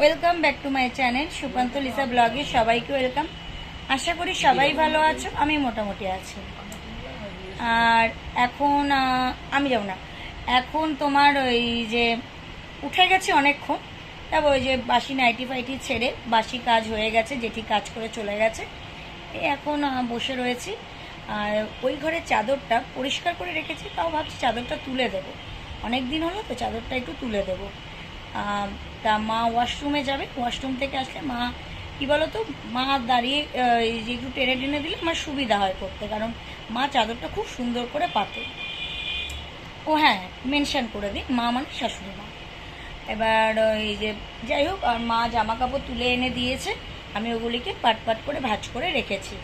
Welcome back to my channel Sukanta Lisa ব্লগে সবাইকে welcome আশা করি সবাই ভালো আছো, আমি মোটামুটি আছি। আর এখন আমি যাব না। এখন তোমার ওই যে উঠে গেছে অনেকক্ষণ তারপর ওই যে বাসি নাইটি ফাইটি ছেড়ে বাসি কাজ হয়ে গেছে যেটি কাজ করে চলে গেছে। এখন বসে রয়েছি। আর ওই ঘরের চাদরটা পরিষ্কার করে রেখেছি, তাও ভাবছি চাদরটা তুলে দেবো। অনেক দিন হলো তো চাদরটা একটু তুলে দেবো। তা মা ওয়াশরুমে যাবে। ওয়াশরুম থেকে আসলে মা, কি বলো তো মা দাঁড়িয়ে একটু টেনে টেনে দিলে আমার সুবিধা হয় করতে। কারণ মা চাদরটা খুব সুন্দর করে পাতে। ও হ্যাঁ মেনশন করে দিই, মা মানে শাশুড়ি মা। এবার এই যে, যাই হোক, আর মা জামা কাপড় তুলে এনে দিয়েছে। আমি ওগুলিকে পাট পাট করে ভাজ করে রেখেছি।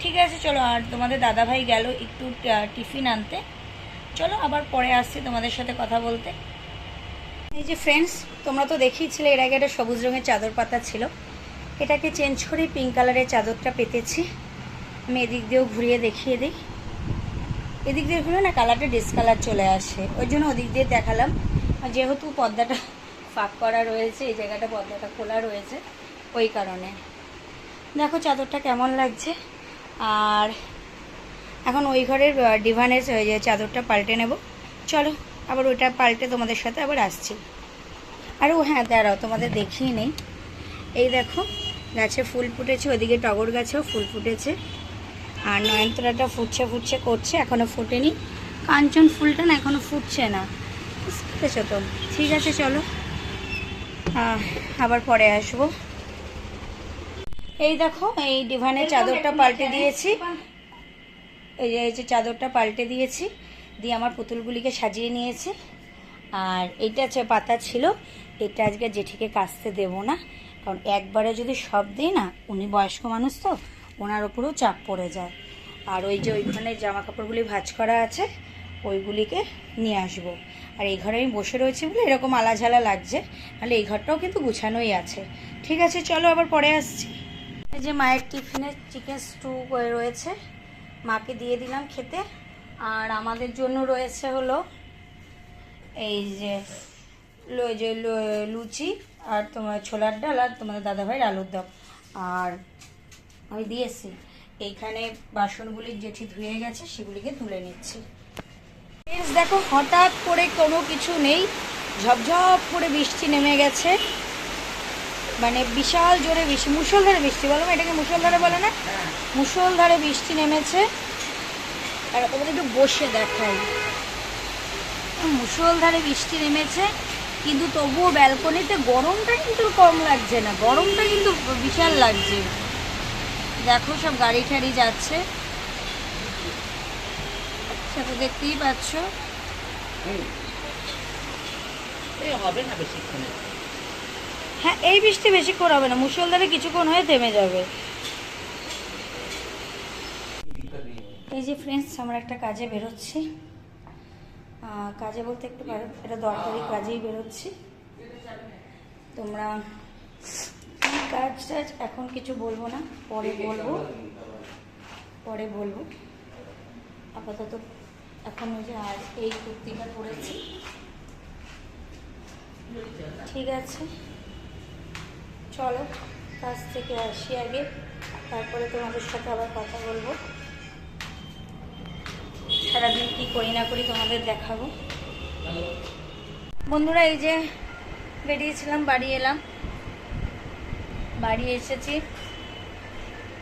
ঠিক আছে, চলো, আর তোমাদের দাদাভাই গেল একটু টিফিন আনতে। চলো, আবার পরে আসছি তোমাদের সাথে কথা বলতে। এই যে ফ্রেন্ডস তোমরা তো দেখিয়েছিলে, এর আগে একটা সবুজ রঙের চাদর পাতা ছিল। এটাকে চেঞ্জ করে পিঙ্ক কালারের চাদরটা পেতেছি। আমি এদিক দিয়েও ঘুরিয়ে দেখিয়ে দিই। এদিক দিয়ে ঘুরে না কালারটা ডিসকালার চলে আসে। ওই জন্য ওদিক দিয়ে দেখালাম। আর যেহেতু পর্দাটা ফাঁক করা রয়েছে, এই জায়গাটা পর্দাটা খোলা রয়েছে, ওই কারণে। দেখো চাদরটা কেমন লাগছে। আর এখন ওই ঘরের ডিভানের চাদরটা পাল্টে নেব। চলো। আবার ওইটা পাল্টে তোমাদের সাথে আবার আসছি। আর ও হ্যাঁ দাঁড়াও তোমাদের দেখিয়ে নেই। এই দেখো গাছে ফুল ফুটেছে ওদিকে টগর গাছেও ফুল ফুটেছে। আর নয়নতারাটা ফুটছে ফুটছে করছে এখনও ফুটেনি। কাঞ্চন ফুলটা না এখনও ফুটছে না। বুঝতে পেরেছ তো? ঠিক আছে চলো। আবার পরে আসব। এই দেখো এই ডিভানের চাদরটা পাল্টে দিয়েছি। এই যে এই যে চাদরটা পাল্টে দিয়েছি। দিয়ে আমার পুতুলগুলিকে সাজিয়ে নিয়েছি। আর এইটা হচ্ছে পাতা ছিল, এটা আজকে জেঠিকে কাচতে দেব না। কারণ একবারে যদি সব দিই না, উনি বয়স্ক মানুষ তো, ওনার ওপরেও চাপ পড়ে যায়। আর ওই যে ওইখানে জামা কাপড়গুলি ভাঁজ করা আছে, ওইগুলিকে নিয়ে আসব। আর এই ঘরে আমি বসে রয়েছি বলে এরকম আলাঝালা লাগছে তাহলে এই ঘরটাও কিন্তু গুছানোই আছে। ঠিক আছে, চলো আবার পরে আসছি। যে মায়ের টিফিনে চিকেন স্টু রয়েছে, মাকে দিয়ে দিলাম খেতে। আর আমাদের জন্য রয়েছে হলো এই যে যে লুচি আর তোমার ছোলার ডাল আর তোমাদের দাদাভাইয়ের আলুর দম। আর আমি দিয়েছি এইখানে বাসনগুলি যেটি ধুয়ে গেছে সেগুলিকে তুলে নিচ্ছি। Friends, দেখো হঠাৎ করে কোনো কিছু নেই। ঝপঝপ করে বৃষ্টি নেমে গেছে। মানে বিশাল জোরে বৃষ্টি মুষলধারে বৃষ্টি বলো এটাকে মুষলধারে বলে না? মুষলধারে বৃষ্টি নেমেছে। আর তোমাদের একটু বসে দেখাই। মুষলধারে বৃষ্টি নেমেছে কিন্তু তবুও ব্যালকনিতে গরমটা কিন্তু কম লাগছে না গরমটা কিন্তু বিশাল লাগছে। দেখো সব গাড়ি ঠাড়ি যাচ্ছে। সেটা দেখতেই পাচ্ছ। হবে না বেশিক্ষণে। হ্যাঁ এই বৃষ্টি বেশিক্ষণ হবে না মুষলধারে কিছুক্ষণ হয়ে থেমে যাবে। এই যে ফ্রেন্ডস আমরা একটা কাজে বেরোচ্ছি। কাজে বলতে একটু এটা দরকারি কাজেই বেরোচ্ছি। তোমরা কাজ টাজ এখন কিছু বলব না? পরে বলব। পরে বলব। আপাতত এখন ওই যে আজ এই কুর্তিটা পরেছি। ঠিক আছে। চলো, কাজ থেকে আসি আগে। তারপরে তোমাদের সাথে আবার কথা বলব। সারাদিন কি করি না করি তোমাদের দেখাবো। বন্ধুরা, এই যে বেরিয়েছিলাম, বাড়ি এলাম। বাড়ি এসেছি।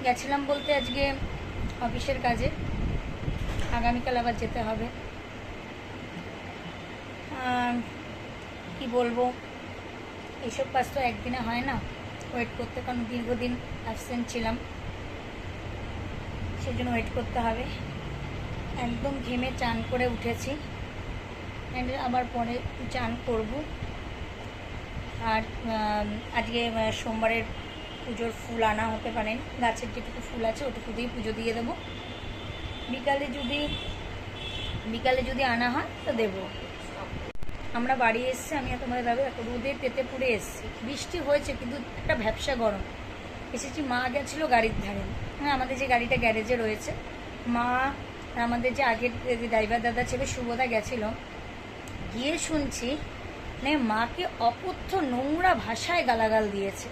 গেছিলাম বলতে আজকে অফিসের কাজে। আগামীকাল আবার যেতে হবে। কি বলব? এইসব কাজ তো একদিনে হয় না। ওয়েট করতে কারণ দীর্ঘদিন অ্যাবসেন্ট ছিলাম। সেজন্য ওয়েট করতে হবে। একদম ঘেমে চান করে উঠেছি। আবার পরে চান করব। আর আজকে সোমবারের পুজোর ফুল আনা হতে পারেন গাছের যেটুকু ফুল আছে ওটুকু দিয়ে পুজো দিয়ে দেবো। বিকালে যদি বিকালে যদি আনা হয় তো দেবো। আমরা বাড়ি এসেছি, আমি আর তোমাদের একটা রোদে পেতে পুড়ে এসেছি। বৃষ্টি হয়েছে, কিন্তু একটা ভ্যাবসা গরম। এসেছি, মা গেছিল গাড়ির ধারে। হ্যাঁ আমাদের যে গাড়িটা গ্যারেজে রয়েছে, মা আমাদের যে আগের ড্রাইভার দাদা ছিল শুভদা গেছিল। গিয়ে শুনছি মানে মাকে অকথ্য নোংরা ভাষায় গালাগাল দিয়েছে।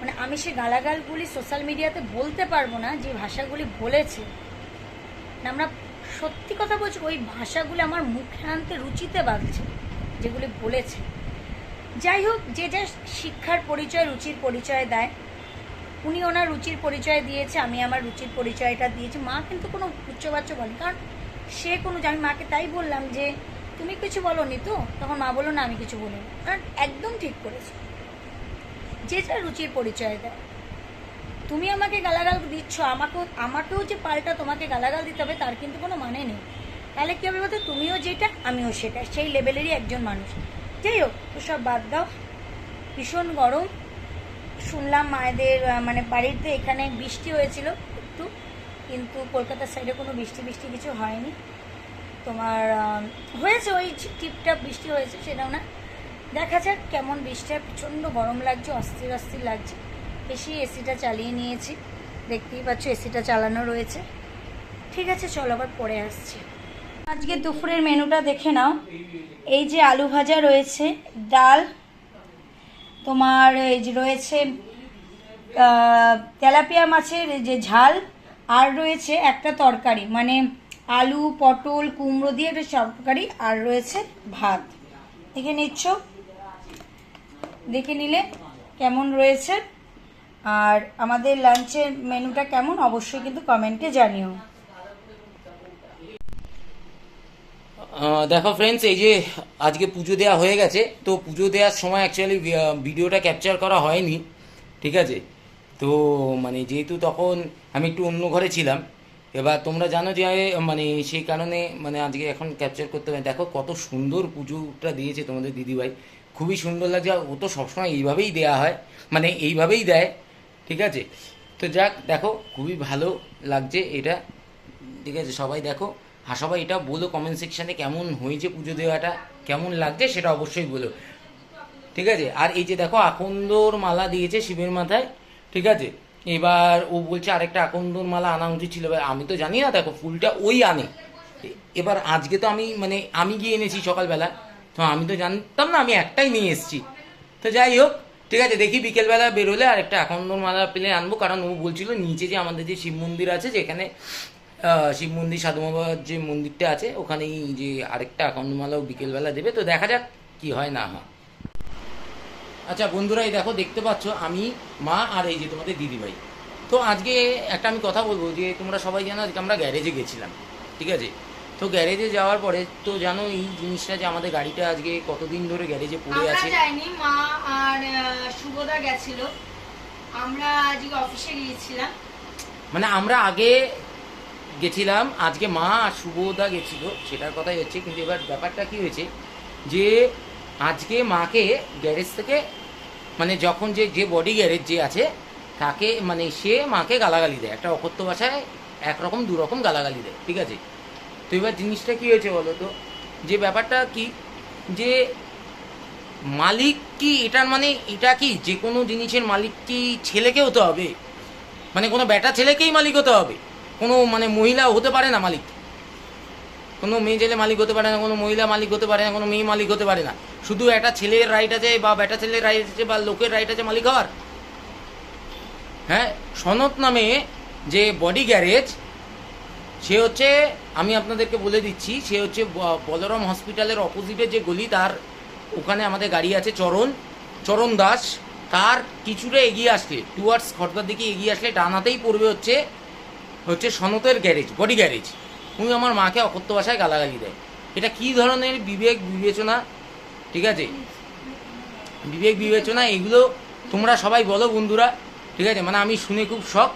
মানে আমি সে গালাগালগুলি সোশ্যাল মিডিয়াতে বলতে পারব না, যে ভাষাগুলি বলেছে। না আমরা সত্যি কথা বলছি, ওই ভাষাগুলি আমার মুখে আনতে রুচিতে বাঁধছে, যেগুলি বলেছে। যাই হোক, যে যা শিক্ষার পরিচয়, রুচির পরিচয় দেয় উনি ওনার রুচির পরিচয় দিয়েছে, আমি আমার রুচির পরিচয়টা দিয়েছি। মা কিন্তু কোনো উচ্চবাচ্য বলেনি, কারণ সে কোনো আমি মাকে তাই বললাম যে, তুমি কিছু বলনি তো? তখন মা বলল, না, আমি কিছু বলিনি। কারণ একদম ঠিক করেছে। যে যার রুচির পরিচয় দেয়। তুমি আমাকে গালাগাল দিচ্ছ আমাকেও আমাকেও যে পাল্টা তোমাকে গালাগাল দিতে হবে, তার কিন্তু কোনো মানে নেই। তাহলে কী হবে বলতো? তুমিও যেটা, আমিও সেটা। সেই লেভেলেরই একজন মানুষ। যাই হোক সব বাদ দাও। ভীষণ গরম। শুনলাম মায়েদের মানে বাড়িতে এখানে বৃষ্টি হয়েছিল একটু, কিন্তু কলকাতার সাইডে কোনো বৃষ্টি বৃষ্টি কিছু হয়নি। তোমার হয়েছে ওই টিপটাপ বৃষ্টি হয়েছে, সেটাও না। দেখা যাক কেমন বৃষ্টিটা প্রচণ্ড গরম লাগছে, অস্থির অস্থির লাগছে। এসি এসিটা চালিয়ে নিয়েছি, দেখতেই পাচ্ছ এসিটা চালানো রয়েছে। ঠিক আছে, চলো আবার পরে আসছি। আজকে দুপুরের মেনুটা দেখে নাও। এই যে আলু ভাজা রয়েছে, ডাল তোমার এই যে রয়েছে তেলাপিয়া মাছের যে ঝাল, আর রয়েছে একটা তরকারি মানে আলু, পটল, কুমড়ো দিয়ে একটা তরকারি, আর রয়েছে ভাত। দেখে নিচ্ছ? দেখে নিলে কেমন রয়েছে? আর আমাদের লাঞ্চের মেনুটা কেমন? অবশ্যই কিন্তু কমেন্টে জানিও। দেখো ফ্রেন্ডস এই যে আজকে পুজো দেওয়া হয়ে গেছে, তো পুজো দেওয়ার সময় অ্যাকচুয়ালি ভিডিওটা ক্যাপচার করা হয়নি, ঠিক আছে? তো মানে যেহেতু তখন আমি একটু অন্য ঘরে ছিলাম, এবার তোমরা জানো যে মানে সেই কারণে মানে আজকে এখন ক্যাপচার করতে হবে দেখো কত সুন্দর পুজোটা দিয়েছে তোমাদের দিদিভাই। খুবই সুন্দর লাগছে ও তো সবসময় এইভাবেই দেয়া হয় মানে এইভাবেই দেয়, ঠিক আছে? তো যাক, দেখো, খুবই ভালো লাগছে এটা, ঠিক আছে? সবাই দেখো আর সবাই এটা বলো কমেন্ট সেকশানে কেমন হয়েছে পুজো দেওয়াটা, কেমন লাগছে সেটা অবশ্যই বলো। ঠিক আছে? আর এই যে দেখো, আকন্দর মালা দিয়েছে শিবের মাথায়, ঠিক আছে? এবার ও বলছে আরেকটা আকন্দর মালা আনা উচিত ছিল। এবার আমি তো জানি না, দেখো, ফুলটা ওই আনে। এবার আজকে তো আমি মানে আমি গিয়ে এনেছি সকালবেলা। তো আমি তো জানতাম না, আমি একটাই নিয়ে এসেছি। তো যাই হোক, ঠিক আছে, দেখি বিকেলবেলা বেরোলে আর একটা আকন্দর মালা পেলে আনব। কারণ ও বলছিল নিচে যে আমাদের যে শিব মন্দির আছে, যেখানে শিব মন্দির সাধু বাবার যে মন্দিরটা আছে ওখানেই যে আরেকটা আকন্দমালাও বিকেলবেলা দেবে। তো দেখা যাক কি হয় না হয়। আচ্ছা বন্ধুরা এই দেখো দেখতে পাচ্ছ আমি মা আর এই যে তোমাদের দিদিভাই। তো আজকে একটা আমি কথা বলব যে তোমরা সবাই জানো আজকে আমরা গ্যারেজে গেছিলাম ঠিক আছে? তো গ্যারেজে যাওয়ার পরে তো জানো এই জিনিসটা যে আমাদের গাড়িটা আজকে কতদিন ধরে গ্যারেজে পড়ে আছে? যাইনি মা আর শুভদা গেছিল। আমরা আজকে অফিসে গিয়েছিলাম। মানে আমরা আগে গেছিলাম, আজকে মা আর শুভদা গেছিল, সেটার কথাই হচ্ছে, কিন্তু এবার ব্যাপারটা কি হয়েছে যে আজকে মাকে গ্যারেজ থেকে মানে যখন যে যে বডি গ্যারেজ যে আছে, তাকে মানে সে মাকে গালাগালি দেয়, একটা অকথ্য ভাষায় একরকম, দুরকম গালাগালি দেয়, ঠিক আছে? তো এবার জিনিসটা কী হয়েছে বলো তো? যে ব্যাপারটা কি? যে মালিক কি, এটার মানে এটা কি? যে কোনো জিনিসের মালিক কি ছেলেকে হতে হবে। মানে কোনো বেটা ছেলেকেই মালিক হতে হবে। কোনো মানে মহিলা হতে পারে না মালিক। কোনো মেয়ে ছেলে মালিক হতে পারে না, কোনো মহিলা মালিক হতে পারে না, কোনো মেয়ে মালিক হতে পারে না। শুধু একটা ছেলের রাইট আছে বা বেটা ছেলের রাইট আছে বা লোকের রাইট আছে মালিক হওয়ার। হ্যাঁ সনত নামে যে বডি গ্যারেজ সে হচ্ছে, আমি আপনাদেরকে বলে দিচ্ছি, সে হচ্ছে বলরাম হসপিটালের অপোজিটে যে গলি, তার ওখানে আমাদের গাড়ি আছে চরণ। চরণ দাস, তার কিছুটা এগিয়ে আসলে টুয়ার্ডস খর্দার দিকে এগিয়ে আসলে, ডান হাতেই পড়বে হচ্ছে হচ্ছে সনতের গ্যারেজ, বডি গ্যারেজ। উনি আমার মাকে অকথ্য ভাষায় গালাগালি দেয়। এটা কি ধরনের বিবেক বিবেচনা? ঠিক আছে? বিবেক বিবেচনা, এগুলো তোমরা সবাই বলো বন্ধুরা। ঠিক আছে? মানে আমি শুনে খুব শখ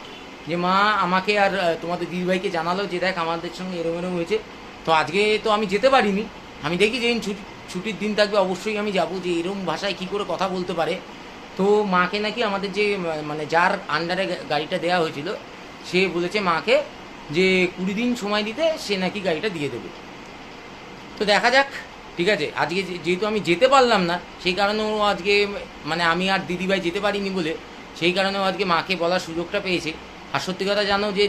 যে মা আমাকে আর তোমাদের দিদিভাইকে জানালো যে দেখ আমাদের সঙ্গে এরম এরম হয়েছে। তো আজকে তো আমি যেতে পারিনি। আমি দেখি যেদিন ছুটি, ছুটির দিন থাকবে, অবশ্যই আমি যাব যে এরম ভাষায় কি করে কথা বলতে পারে। তো মাকে নাকি আমাদের যে মানে যার আন্ডারে গাড়িটা দেওয়া হয়েছিল সে বলেছে মাকে যে কুড়ি দিন সময় দিতে সে নাকি গাড়িটা দিয়ে দেবে। তো দেখা যাক, ঠিক আছে? আজকে যেহেতু আমি যেতে পারলাম না, সেই কারণে ও আজকে মানে আমি আর দিদিভাই যেতে পারিনি বলে, সেই কারণে ও আজকে মাকে বলার সুযোগটা পেয়েছে। আর সত্যি কথা জানো যে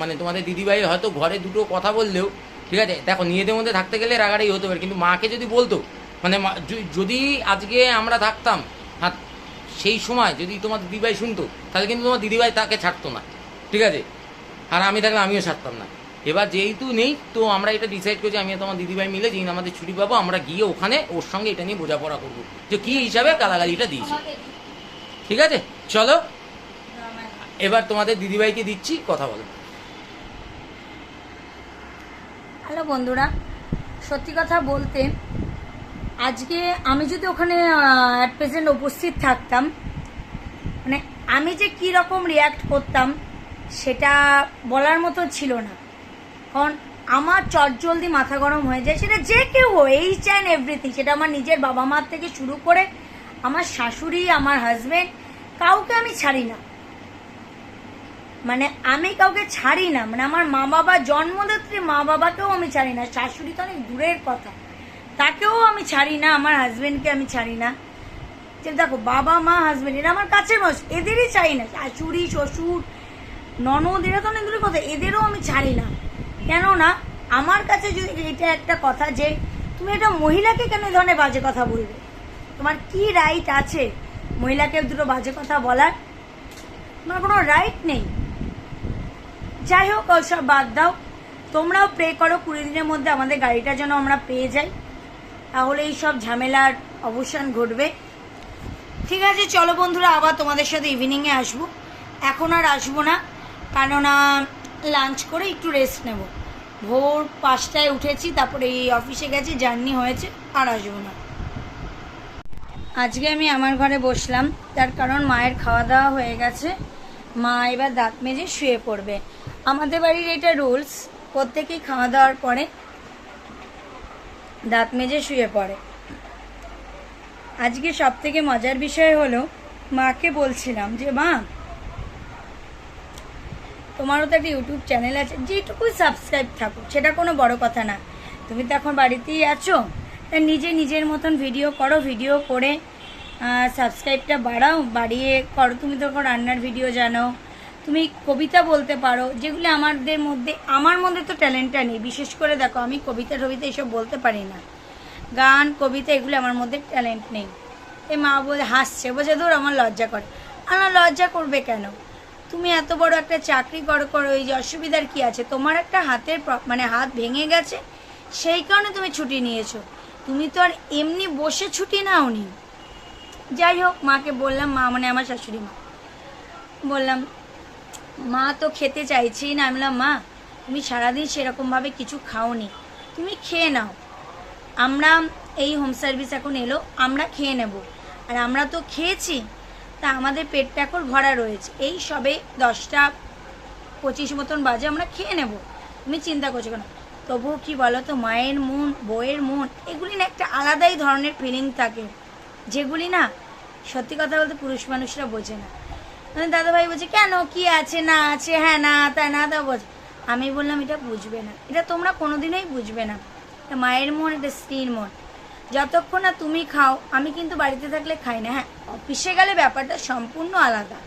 মানে তোমাদের দিদিভাই হয়তো ঘরে দুটো কথা বললেও, ঠিক আছে? দেখো, নিজেদের মধ্যে থাকতে গেলে রাগারাই হতে পারে, কিন্তু মাকে যদি বলতো মানে যদি আজকে আমরা থাকতাম সেই সময় যদি তোমার দিদিভাই শুনতো, তাহলে কিন্তু তোমার দিদিভাই তাকে ছাড়তো না। ঠিক আছে? আর আমি থাকলে আমিও ছাড়তাম না। এবার যেহেতু নেই তো আমরা এটা ডিসাইড করেছি আমি তোমার দিদিভাই মিলে যেদিন আমাদের ছুটি পাবো আমরা গিয়ে ওখানে ওর সঙ্গে এটা নিয়ে বোঝাপড়া করব। যে কী হিসাবে গালাগালিটা দিয়েছি। ঠিক আছে? চলো। এবার তোমাদের দিদিভাইকে দিচ্ছি কথা বলো। হ্যালো বন্ধুরা সত্যি কথা বলতে আজকে আমি যদি ওখানে অ্যাট প্রেজেন্ট উপস্থিত থাকতাম মানে আমি যে কী রকম রিয়াক্ট করতাম সেটা বলার মতো ছিল না। কারণ আমার চটজলদি মাথা গরম হয়ে যায়, সেটা যে কেউ এইচ অ্যান্ড এভরিথিং সেটা আমার নিজের বাবা মার থেকে শুরু করে আমার শাশুড়ি, আমার হাজবেন্ড কাউকে আমি ছাড়ি না। মানে আমি কাউকে ছাড়ি না মানে আমার মা বাবা, জন্মদাত্রী মা বাবাকেও আমি ছাড়ি না, শাশুড়ি তো অনেক দূরের কথা। তাকেও আমি ছাড়ি না, আমার হাজবেন্ডকে আমি ছাড়ি না। দেখো, বাবা মা হাজবেন্ড এরা আমার কাছের মানুষ, এদেরই চাই না, শাশুড়ি, শ্বশুর ননদ তো অনেক দূরের কথা, এদেরও আমি ছাড়ি না। কেননা, আমার কাছে যদি এটা একটা কথা যে, তুমি একটা মহিলাকে কেন ধরনের বাজে কথা বলবে? তোমার কি রাইট আছে মহিলাকে দুটো বাজে কথা বলার? তোমার কোনো রাইট নেই। যাই হোক ওসব বাদ দাও। তোমরাও প্রে করো, কুড়ি দিনের মধ্যে আমাদের গাড়িটা যেন আমরা পেয়ে যাই। তাহলে এই সব ঝামেলার অবসান ঘটবে। ঠিক আছে, চলো বন্ধুরা, আবার তোমাদের সাথে ইভিনিংয়ে আসব। এখন আর আসব না। কেননা লাঞ্চ করে একটু রেস্ট নেব। ভোর পাঁচটায় উঠেছি, তারপরে এই অফিসে গেছি জার্নি হয়েছে, আর আসব না। আজকে আমি আমার ঘরে বসলাম, তার কারণ মায়ের খাওয়া দাওয়া হয়ে গেছে। মা এবার দাঁত মেজে শুয়ে পড়বে। আমাদের বাড়ির এটা রুলস প্রত্যেকেই খাওয়া দাওয়ার পরে দাঁত মেজে শুয়ে পড়ে। আজকে সব থেকে মজার বিষয় হলো, মাকে বলছিলাম যে, মা তোমারও তো একটা ইউটিউব চ্যানেল আছে, যেটুকুই সাবস্ক্রাইব থাকো সেটা কোনো বড় কথা না। তুমি তো এখন বাড়িতেই আছো, তা নিজে নিজের মতন ভিডিও করো ভিডিও করে সাবস্ক্রাইবটা বাড়াও, বাড়িয়ে করো। তুমি তো রান্নার ভিডিও জানো, তুমি কবিতা বলতে পারো, যেগুলি আমাদের মধ্যে, আমার মধ্যে তো ট্যালেন্টটা নেই। বিশেষ করে দেখো, আমি কবিতা টবিতা এসব বলতে পারি না। গান, কবিতা, এগুলো আমার মধ্যে ট্যালেন্ট নেই। এ মা বলে, হাসছে, বলছে, ধর, আমার লজ্জা করে। আমার লজ্জা করবে কেন? তুমি এত বড় একটা চাকরি করো করো, এই যে অসুবিধার কি আছে? তোমার একটা হাতের মানে হাত ভেঙে গেছে, সেই কারণে তুমি ছুটি নিয়েছো। তুমি তো আর এমনি বসে ছুটি নাওনি। যাই হোক, মাকে বললাম, মা মানে আমার শাশুড়ি মা। বললাম, মা তো খেতে চাইছি না। আমি বললাম, মা, তুমি সারাদিন সেরকমভাবে কিছু খাওনি। তুমি খেয়ে নাও। আমরা এই হোম সার্ভিস এখন এলো, আমরা খেয়ে নেব। আর আমরা তো খেয়েছি তা আমাদের পেটটা এখন ভরা রয়েছে। এই সবে দশটা পঁচিশ মতন বাজে, আমরা খেয়ে নেব। তুমি চিন্তা করছ কেন? তবুও কি বলো তো মায়ের মন, বউয়ের মন, এগুলি না একটা আলাদাই ধরনের ফিলিং থাকে। যেগুলি না, সত্যি কথা বলতে পুরুষ মানুষরা বোঝে না। মানে দাদাভাই বলছে, কেন? কি আছে? না আছে? হ্যাঁ না, তা না, তা বোঝে আমি বললাম, এটা বুঝবে না। এটা তোমরা কোনোদিনই বুঝবে না। মায়ের মন, এটা স্ত্রীর মন। যতক্ষণ না তুমি খাও, আমি কিন্তু বাড়িতে থাকলে খাই না হ্যাঁ? অফিসে গেলে ব্যাপারটা সম্পূর্ণ আলাদা।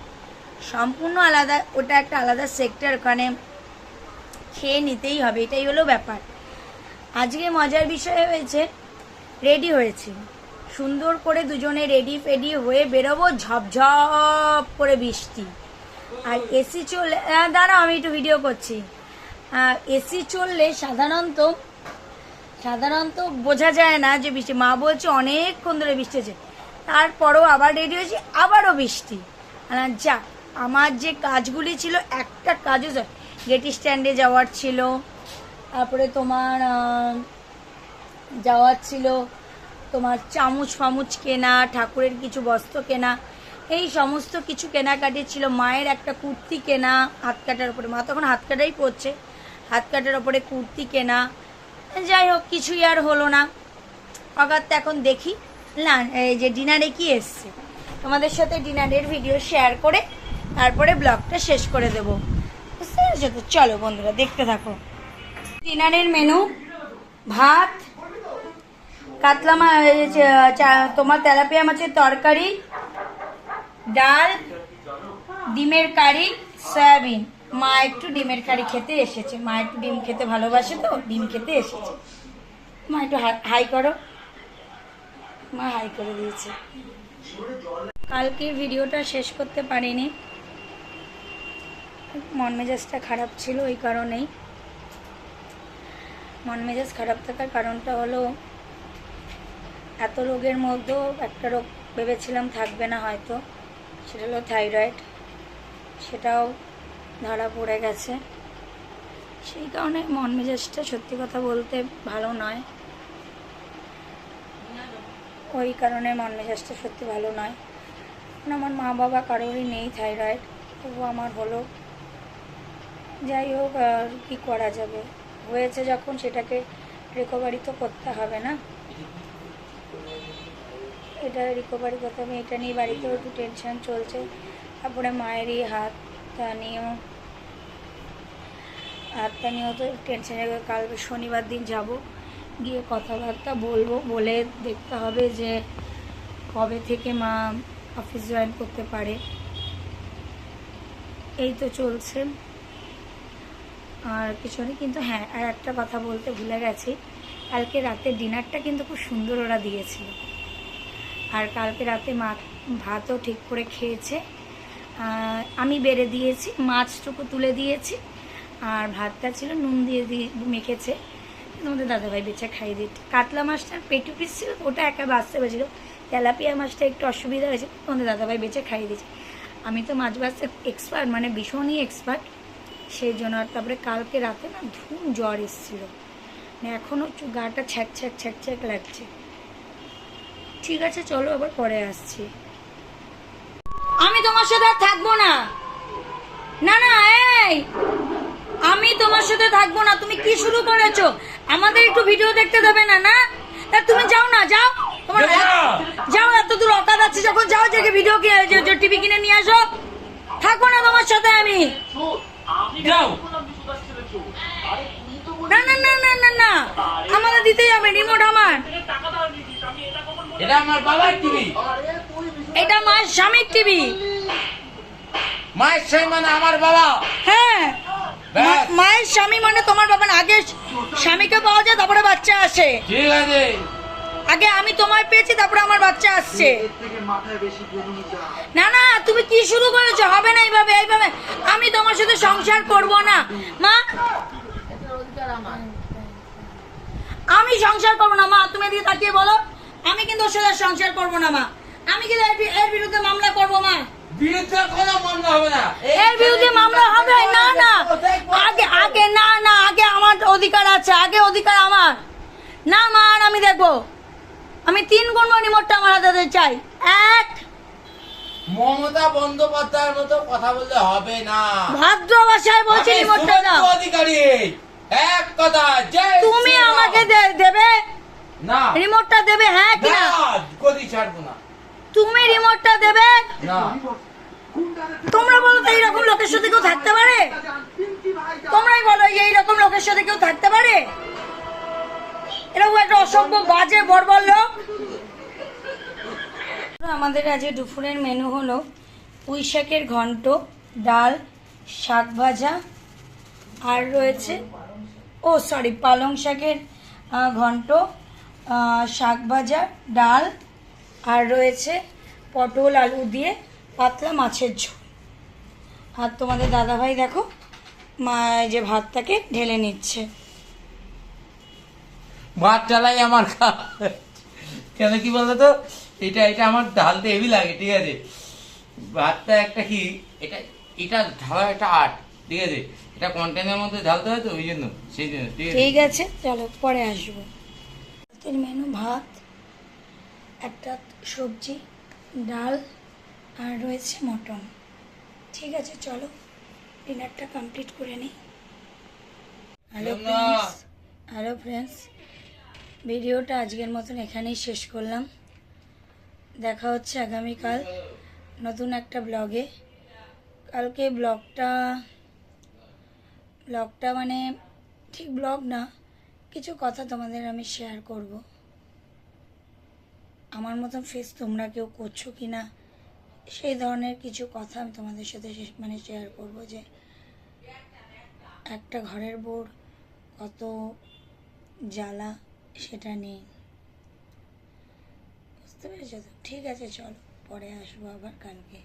সম্পূর্ণ আলাদা, ওটা একটা আলাদা সেক্টর ওখানে খেয়ে নিতেই হবে, এটাই হলো ব্যাপার। আজকে মজার বিষয় হয়েছে রেডি হয়েছি। সুন্দর করে দুজনে রেডি ফেডি হয়ে বেরোবো, ঝপঝপ করে বৃষ্টি। আর এসি চললে দাঁড়াও, আমি একটু ভিডিও করছি। এসি চললে সাধারণত সাধারণত বোঝা যায় না যে বৃষ্টি। মা বলছে অনেকক্ষণ ধরে বৃষ্টি হচ্ছে। তারপরেও আবার রেডি হয়েছি, আবারও বৃষ্টি। যা, আমার যে কাজগুলি ছিল, একটা কাজও গেটি স্ট্যান্ডে যাওয়ার ছিল, তারপরে তোমার যাওয়ার ছিল, তোমার চামচ ফামুচ কেনা, ঠাকুরের কিছু বস্ত্র কেনা, এই সমস্ত কিছু কেনাকাটি ছিল। মায়ের একটা কুর্তি কেনা, হাত কাটার উপরে। মা তখন হাত কাটাই পরছে হাত কাটার উপরে কুর্তি কেনা যাই হোক কিছুই আর হলো না। অগাত এখন দেখি। না, এই যে ডিনারে কি এসছে? তোমাদের সাথে ডিনারের ভিডিও শেয়ার করে তারপরে ব্লগটা শেষ করে দেবো। বুঝতে পেরেছ তো? চলো বন্ধুরা, দেখতে থাকো। ডিনারের মেনু ভাত, কাতলা তোমার তেলাপিয়া মাছের তরকারি, ডাল, ডিমের কারি, সয়াবিন। মা একটু ডিমের কারি খেতে এসেছে। মা একটু ডিম খেতে ভালোবাসে তো, ডিম খেতে এসেছে। মা একটু হাই করো। মা হাই করে দিয়েছে। কালকে ভিডিওটা শেষ করতে পারিনি। মন মেজাজটা খারাপ ছিল ওই কারণেই। মন মেজাজ খারাপ থাকার কারণটা হলো, এত রোগের মধ্যেও একটা রোগ ভেবেছিলাম থাকবে না হয়তো। সেটা হলো থাইরয়েড। সেটাও ধরা পড়ে গেছে। সেই কারণে মন মেজাজটা সত্যি কথা বলতে ভালো নয়। ওই কারণে মন মেজাজটা সত্যি ভালো নয়। আমার মা বাবা কারোরই নেই থাইরয়েড। তবু আমার হলো। যাই হোক, আর কী করা যাবে? হয়েছে যখন সেটাকে রিকভারি তো করতে হবে না? এটা রিকভারি করতে হবে। এটা নিয়ে বাড়িতেও একটু টেনশন চলছে। তারপরে মায়েরই হাতটা নিয়েও হাতটা নিয়েও তো টেনশন কাল শনিবার দিন যাব, গিয়ে কথাবার্তা বলব, বলে দেখতে হবে যে কবে থেকে মা অফিস জয়েন করতে পারে। এই তো চলছে। আর কিছু নেই কিন্তু হ্যাঁ আর একটা কথা বলতে ভুলে গেছি। কালকে রাতের ডিনারটা কিন্তু খুব সুন্দর ওরা দিয়েছিল। আর কালকে রাতে মা ভাতও ঠিক করে খেয়েছে। আমি বেড়ে দিয়েছি, মাছটুকু তুলে দিয়েছি, আর ভাতটা ছিল নুন দিয়ে দিয়ে মেখেছে। তোমাদের দাদাভাই বেচে খাইয়ে দিই কাতলা মাছটার পেটু পিস ছিল, ওটা একা বাঁচতে পেরেছিল। তেলাপিয়া মাছটা একটু অসুবিধা হয়েছে, তোমাদের দাদাভাই বেচে খাইয়ে দিয়েছে। আমি তো মাছ বাঁচতে এক্সপার্ট মানে ভীষণই এক্সপার্ট সেই জন্য আর তারপরে কালকে রাতে না ধুম জ্বর এসেছিল। মানে এখনও গাটা ছ্যাক ছ্যাক ছ্যাক ছ্যাক লাগছে। ঠিক আছে, চলো আবার পরে আসছি। আমি তোমার সাথে আর থাকব না। না না এই! আমি তোমার সাথে থাকব না তুমি কি শুরু করেছ? আমাদের একটু ভিডিও দেখতে দেবে না না? তা তুমি যাও না যাও! তোমার যাও এত দূর অকাত আছে যখন যাও যে ভিডিও টিভি কিনে নিয়ে আসো। থাকব না তোমার সাথে আমি। যাও! না না না না না না। আমাদের দিতেই হবে রিমোট আমার। এটা আমার বাবার টিভি এটা মায়ের স্বামীর টিভি। মায়ের সেই মানে আমার বাবা। হ্যাঁ। মায়ের স্বামী মানে তোমার বাবা আগে স্বামীকে পাওয়া যায় তারপরে বাচ্চা আসে। ঠিক আছে। আগে আমি তোমায় পেয়েছি তারপরে আমার বাচ্চা আসছে। না না তুমি কি শুরু করেছ? হবে না এইভাবে এইভাবে। আমি তোমার সাথে সংসার করব না। মা আমি সংসার করব না মা। তুমি এদিকে তাকিয়ে বলো। আমি কিন্তু ওর সাথে সংসার করব না মা। আমি কিন্তু এর বিরুদ্ধে মামলা করব মা। বিরুদ্ধে কোনো মামলা হবে না। এর বিরুদ্ধে মামলা হবে? না না। আগে আগে না না আগে আমার অধিকার আছে আগে অধিকার আমার। না মা আর আমি দেখব। আমি তিন গুণ রিমোটটা আমার হাতে চাই। এক। মমতা বন্দ্যোপাধ্যায়ের মতো কথা বললে হবে না। ভাদ্র ভাষায় বলছি রিমোটটা দাও। শুভেন্দু অধিকারী। এক কথা জয় তুমি আমাকে দেবে? না। রিমোটটা দেবে হ্যাঁ কি না না গদি ছাড়বো না। তুমি রিমোটটা দেবে? তোমরা বলো তো এইরকম লোকের সাথে কেউ থাকতে পারে? তোমরাই বলো এইরকম লোকের সাথে কেউ থাকতে পারে? এরকম একটা অসভ্য বাজে বর্বর লোক। আমাদের আজকে দুপুরের মেনু হলো পুঁই শাকের ঘন্ট ডাল শাক ভাজা আর রয়েছে ও সরি পালং শাকের ঘন্ট শাক ভাজা ডাল আর রয়েছে পটল আলু দিয়ে পাতলা মাছের ঝোল। আর তোমাদের দাদাভাই দেখো মা যে ভাতটাকে ঢেলে নিচ্ছে। ভাত চালাই আমার খা কেন কি বলতো তো? এটা এটা আমার ঢালতে হেভি লাগে ঠিক আছে? ভাতটা একটা কি এটা এটা ঢালা একটা আর্ট ঠিক আছে? এটা কন্টেনারের মধ্যে ঢালতে হয় তো ওই জন্য সেই জন্য ঠিক আছে? ঠিক আছে চলো পরে আসব। মেনু ভাত। একটা সবজি ডাল আর রয়েছে মটন। ঠিক আছে চলো ডিনারটা কমপ্লিট করে নিই। হ্যালো ফ্রেন্ডস হ্যালো ফ্রেন্ডস ভিডিওটা আজকের মতন এখানেই শেষ করলাম। দেখা হচ্ছে আগামীকাল নতুন একটা ব্লগে। কালকে ব্লগটা ব্লগটা মানে ঠিক ব্লগ না কিছু কথা তোমাদের আমি শেয়ার করব। আমার মতন ফেস তোমরা কেউ করছ কি না সেই ধরনের কিছু কথা আমি তোমাদের সাথে মানে শেয়ার করব যে, একটা ঘরের বোর কত জ্বালা সেটা নেই। বুঝতে পেরেছ তো? ঠিক আছে, চলো, পরে আসব আবার কালকে।